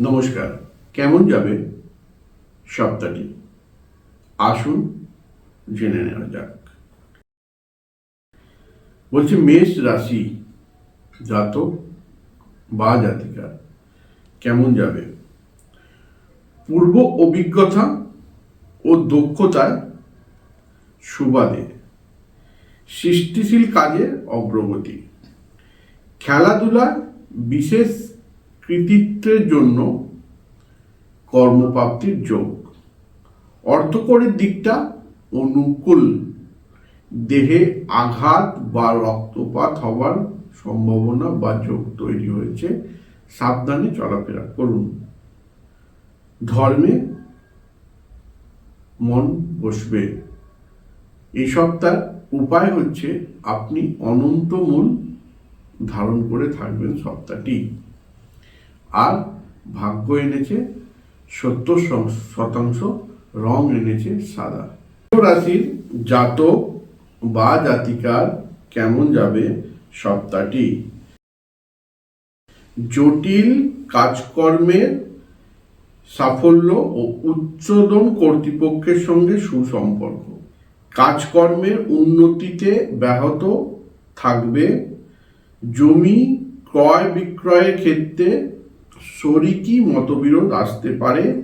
নমস্কার। কেমন যাবে? সপ্তাহটি। আসুন জেনে নেওয়া যাক। বলছি, মেষ রাশি জাতক বা জাতিকা, কেমন যাবে? পূর্ব অভিজ্ঞতা ও দক্ষতায় সুবাদে সৃষ্টিশীল কাজের অগ্রগতি। খেলাধুলায় বিশেষ কৃতিত্বের জন্য কর্মপ্রাপ্তির যোগ। অর্থকরের দিকটা অনুকূল। দেহে আঘাত বা রক্তপাত হওয়ার সম্ভাবনা বা যোগ তৈরি হয়েছে। সাবধানে চলাফেরা করুন। ধর্মে মন বসবে। এই সপ্তাহ উপায় হচ্ছে আপনি অনন্ত মূল ধারণ করে থাকবেন সপ্তাহটি। আর ভাগ্য এনেছে সত্তর শতাংশ, রং এনেছে সাদা। রাশির জাতক বা জাতিকার কেমন যাবে সপ্তাহটি? জটিল কাজকর্মের সাফল্য ও উচ্চদন কর্তৃপক্ষের সঙ্গে সুসম্পর্ক। কাজকর্মের উন্নতিতে ব্যাহত থাকবে জমি ক্রয় বিক্রয়ের ক্ষেত্রে শরিকি মতবিরোধ আসতে পারে।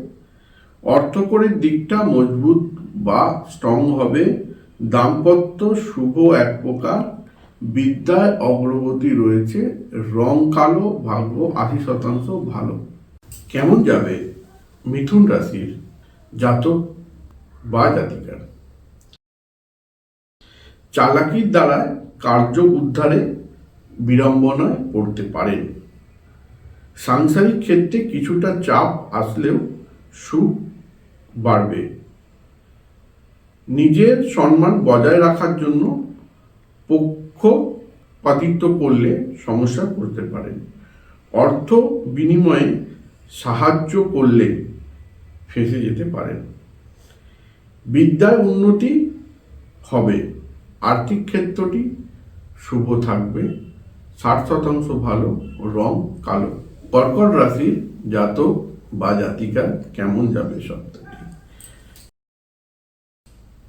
অর্থকরের দিকটা মজবুত বা স্ট্রং হবে। দাম্পত্য শুভ এক প্রকার। বিদ্যায় অগ্রগতি রয়েছে। রং কালো, ভাগ্য আশি শতাংশ ভালো। কেমন যাবে মিথুন রাশির জাতক বা জাতিকার? চালাকির দ্বারা কার্য উদ্ধারে বিড়ম্বনায় পড়তে পারেন। সাংসারিক ক্ষেত্রে কিছুটা চাপ আসলেও সুখ বাড়বে। নিজের সম্মান বজায় রাখার জন্য পক্ষপাতিত্ব করলে সমস্যা করতে পারেন। অর্থ বিনিময়ে সাহায্য করলে ফেঁসে যেতে পারেন। বিদ্যায় উন্নতি হবে। আর্থিক ক্ষেত্রটি শুভ থাকবে। ষাট শতাংশ ভালো, রং কালো। কর্কট রাশি জাতক বা জাতিকা কেমন যাবে সপ্তাহটি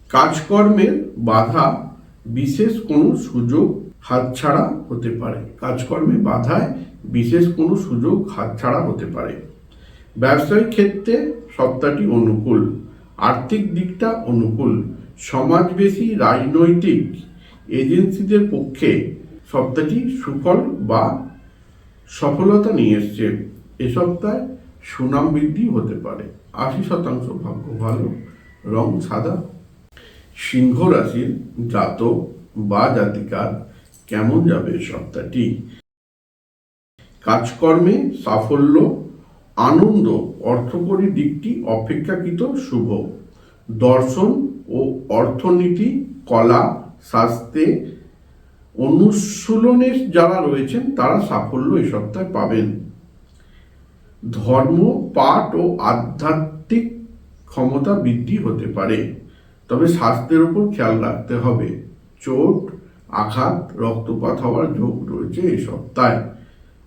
কাজকর্মের বাধা বিশেষ কোনো সুযোগ হাতছাড়া হতে পারে। কাজকর্মে বাধায় বিশেষ কোনো সুযোগ হাতছাড়া হতে পারে। ব্যবসায়িক ক্ষেত্রে সপ্তাহটি অনুকূল, আর্থিক দিকটা অনুকূল সমাজবেশী রাজনৈতিক, এজেন্সিদের পক্ষে সপ্তাহটি সুফল বা সফলতা নিয়ে এসছে এ সপ্তাহে সুনাম বৃদ্ধি হতে পারে। আশি শতাংশ ভাগ্য ভালো, রং সাদা। সিংহ রাশির জাতক বা জাতিকার কেমন যাবে সপ্তাহটি? কাজকর্মে সাফল্য, আনন্দ, অর্থকরী দিকটি অপেক্ষাকৃত শুভ। দর্শন ও অর্থনীতি, কলা, স্বাস্থ্যে অনুশীলনের যারা রয়েছেন, তারা সাফল্য এই সপ্তাহে পাবেন। ধর্ম, পাঠ ও আধ্যাত্মিক ক্ষমতা বৃদ্ধি হতে পারে, তবে স্বাস্থ্যের উপর খেয়াল রাখতে হবে। চোট, আঘাত, রক্তপাত হওয়ার যোগ রয়েছে এই সপ্তাহে।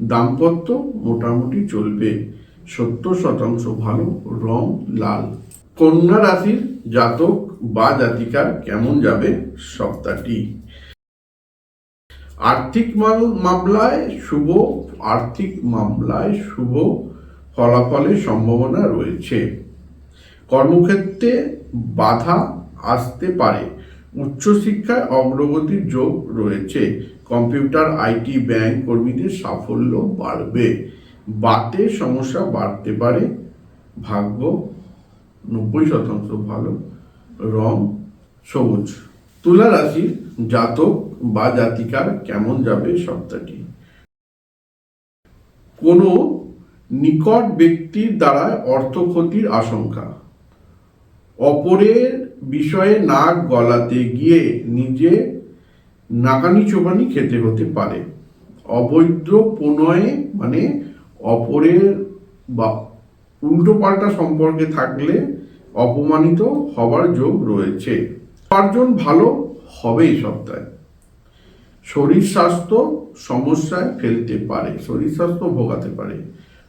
দাম্পত্য মোটামুটি চলবে। সত্তর শতাংশ ভালো, রং লাল। কন্যা রাশির জাতক বা জাতিকার কেমন যাবে সপ্তাহটি? আর্থিক মামলায় শুভ, আর্থিক মামলায় শুভ ফলাফলের সম্ভাবনা রয়েছে। কর্মক্ষেত্রে বাধা আসতে পারে। উচ্চশিক্ষায় অগ্রগতির যোগ রয়েছে। কম্পিউটার, আইটি, ব্যাংক কর্মীদের সাফল্য বাড়বে। বাতে সমস্যা বাড়তে পারে। ভাগ্য নব্বই শতাংশ ভালো, রং সবুজ। তুলা রাশির জাতক বা জাতিকার কেমন যাবে সপ্তাহটি কোনো নিকট ব্যক্তির দ্বারা অর্থ ক্ষতির আশঙ্কা। অপরের বিষয়ে নাক গলাতে গিয়ে নিজে নাকানি চোবানি খেতে হতে পারে। অবৈধ প্রণয়ে মানে অপরের বা উল্টো পাল্টা সম্পর্কে থাকলে অপমানিত হবার যোগ রয়েছে। উপার্জন ভালো হবে এই সপ্তাহে শরীর স্বাস্থ্য সমস্যায় ফেলতে পারে, শরীর স্বাস্থ্য ভোগাতে পারে।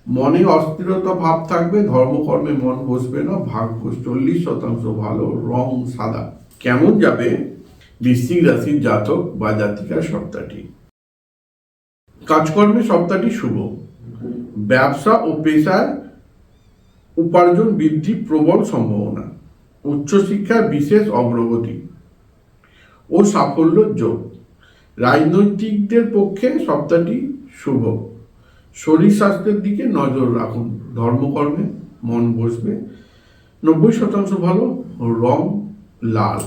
মনে অস্থিরতা ভাব থাকবে, ধর্মকর্মে মন বসবে না ভাগ্য চল্লিশ শতাংশ ভালো, রং সাদা। কেমন যাবে? বৃশ্চিক রাশির জাতক বা জাতিকার সপ্তাহটি। কাজকর্মে সপ্তাহটি শুভ। ব্যবসা ও পেশায় উপার্জন বৃদ্ধি প্রবল সম্ভাবনা। উচ্চশিক্ষার বিশেষ অগ্রগতি ও সাফল্যের যোগ। রাজনৈতিকদের পক্ষে সপ্তাহটি শুভ। শরীর স্বাস্থ্যের দিকে নজর রাখুন। ধর্মকর্মে মন বসবে। নব্বই শতাংশ ভালো, রং লাল।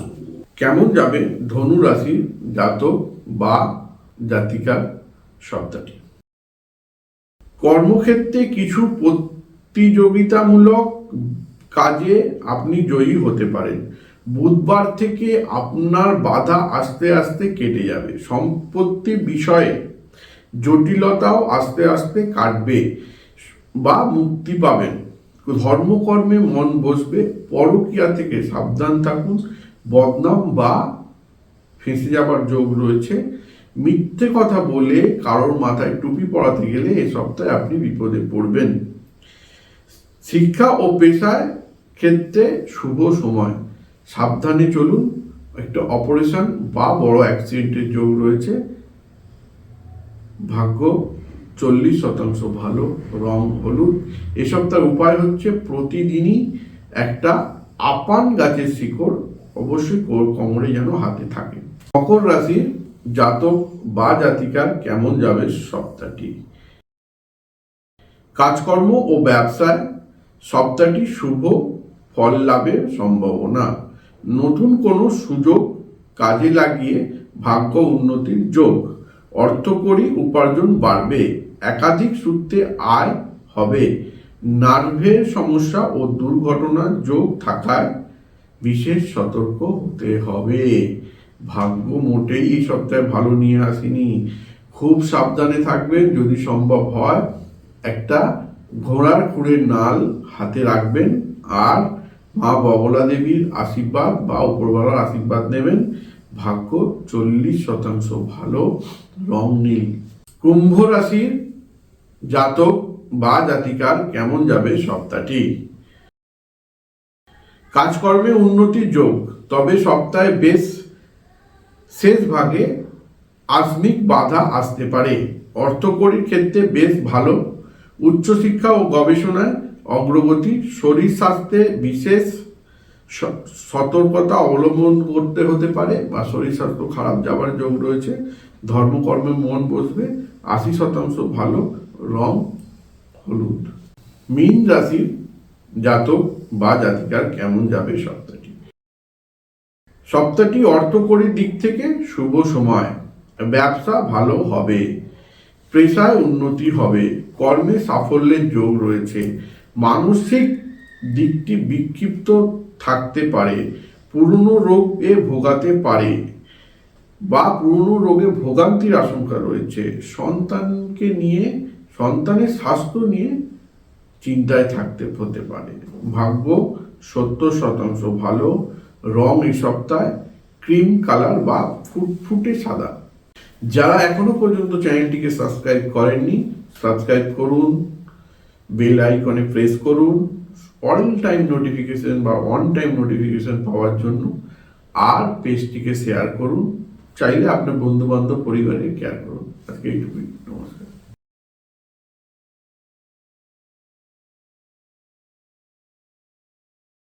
কেমন যাবে ধনু রাশির জাতক বা জাতিকার সপ্তাহটি? কর্মক্ষেত্রে কিছু প্রতিযোগিতামূলক কাজে আপনি জয়ী হতে পারেন। বুধবার থেকে আপনার বাধা আস্তে আস্তে কেটে যাবে। সম্পত্তি বিষয়ে জটিলতাও আস্তে আস্তে কাটবে বা মুক্তি পাবেন। ধর্মকর্মে মন বসবে, পরকিয়া থেকে সাবধান থাকুন, বদনাম বা ফেঁসে যাবার যোগ রয়েছে। মিথ্যে কথা বলে কারোর মাথায় টুপি পড়াতে গেলে এ সপ্তাহে আপনি বিপদে পড়বেন। শিক্ষা ও পেশায় ক্ষেত্রে শুভ সময়। সাবধানে চলুন, একটা অপারেশন বা বড় অ্যাক্সিডেন্টের যোগ রয়েছে। ভাগ্য চল্লিশ শতাংশ ভালো, রং হলুদ। এ সপ্তাহের উপায় হচ্ছে প্রতিদিনই একটা আপান গাছের শিকড়, অবশ্যই কোমরে যেন হাতে থাকে। মকর রাশির জাতক বা জাতিকার কেমন যাবে সপ্তাহটি? কাজকর্ম ও ব্যবসায় সপ্তাহটি শুভ, ফল লাভের সম্ভাবনা। নতুন কোনো সুযোগ কাজে লাগিয়ে ভাগ্য উন্নতির যোগ। অর্থকরী উপার্জন বাড়বে, একাধিক সূত্রে আয় হবে। নার্ভের সমস্যা ও দুর্ঘটনার যোগ থাকায় বিশেষ সতর্ক হতে হবে। ভাগ্য মোটেই এই সপ্তাহে ভালো নিয়ে আসেনি। খুব সাবধানে থাকবেন, যদি সম্ভব হয়। একটা ঘোড়ার খুঁড়ের নাল হাতে রাখবেন আর মা বগলা দেবীর আশীর্বাদ বা উপরওয়ালার আশীর্বাদ নেবেন। ভাগ্য চল্লিশ শতাংশ ভালো, রং নীল। কুম্ভ রাশির জাতক বা জাতিকার কেমন যাবে সপ্তাহটি? কাজকর্মে উন্নতির যোগ, তবে সপ্তাহে বেশ শেষ ভাগে আসমিক বাধা আসতে পারে। অর্থকরীর ক্ষেত্রে বেশ ভালো। উচ্চশিক্ষা ও গবেষণায় অগ্রগতি, শরীর স্বাস্থ্যে বিশেষ সতর্কতা অবলম্বন করতে হতে পারে বা শরীর স্বাস্থ্য খারাপ যাবার যোগ রয়েছে। ধর্মকর্মে মন বসবে, আশি শতাংশ ভালো, রং হলুদ। মীন রাশির জাতক বা জাতিকার কেমন যাবে সপ্তাহটি? সপ্তাহটি অর্থকরীর দিক থেকে শুভ সময়। ব্যবসা ভালো হবে, পেশায় উন্নতি হবে, কর্মে সাফল্যের যোগ রয়েছে। মানসিক দিকটি বিক্ষিপ্ত থাকতে পারে, পুরনো রোগে ভোগাতে পারে বা পুরনো রোগে ভোগান্তির আশঙ্কা রয়েছে। সন্তানকে নিয়ে, সন্তানের স্বাস্থ্য নিয়ে চিন্তায় থাকতে হতে পারে। ভাগ্য সত্তর শতাংশ ভালো, রং এই সপ্তাহে ক্রিম কালার বা ফুটফুটে সাদা। যারা এখনও পর্যন্ত চ্যানেলটিকে সাবস্ক্রাইব করেননি, সাবস্ক্রাইব করুন। বেল আইকনে প্রেস করুন, অল টাইম নোটিফিকেশন বা অন টাইম নোটিফিকেশন পাওয়ার জন্য আর পেজটিকে শেয়ার করুন, চাইলে আপনার বন্ধুবান্ধব পরিবারে কেয়ার করুন। আজকে এইটুকুই। নমস্কার।